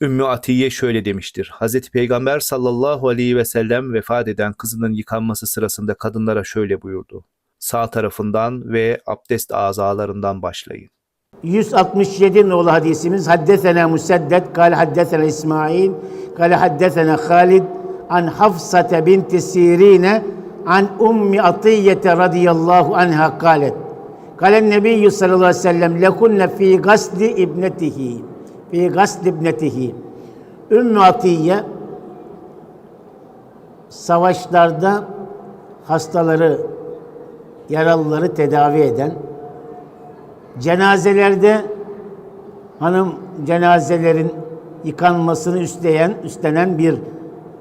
Ümmü Atiye şöyle demiştir. Hazreti Peygamber sallallahu aleyhi ve sellem vefat eden kızının yıkanması sırasında kadınlara şöyle buyurdu. Sağ tarafından ve abdest azalarından başlayın. 167 nolu hadisimiz Haddesena Museddet kal haddesena İsmail kal haddesena Halid an Hafsate binti Sirine an Ummi Atiyete radıyallahu anha kalet Kalen Nebiyyü sallallahu aleyhi ve sellem lekunne fi gasli ibnetihi fi gasli ibnetihi Ümmü Atiye savaşlarda hastaları yaralıları tedavi eden Cenazelerde hanım cenazelerin yıkanmasını üstleyen, üstlenen bir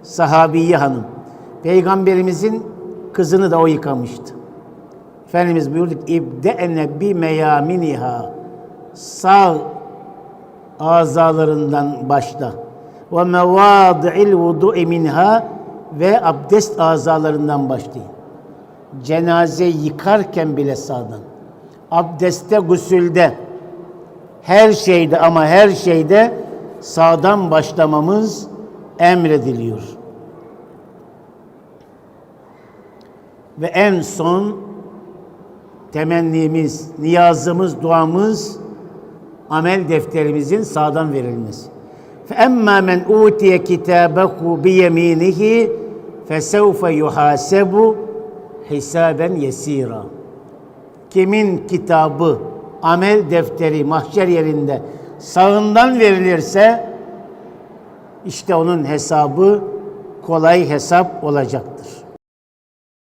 sahabiye hanım. Peygamberimizin kızını da o yıkamıştı. Efendimiz buyurdu ki İbde'ene bi meyaminiha sağ azalarından başla. Ve mevadi'il vudu'i minha ve abdest azalarından başlayın. Cenaze yıkarken bile sağdan abdeste, gusülde, her şeyde ama her şeyde sağdan başlamamız emrediliyor. Ve en son temennimiz, niyazımız, duamız amel defterimizin sağdan verilmesi. فَاَمَّا مَنْ اُوْتِيَ كِتَابَهُ بِيَم۪ينِهِ فَسَوْفَ يُحَاسَبُ حِسَابًا يَس۪يرًا kimin kitabı, amel defteri mahşer yerinde sağından verilirse işte onun hesabı kolay hesap olacaktır.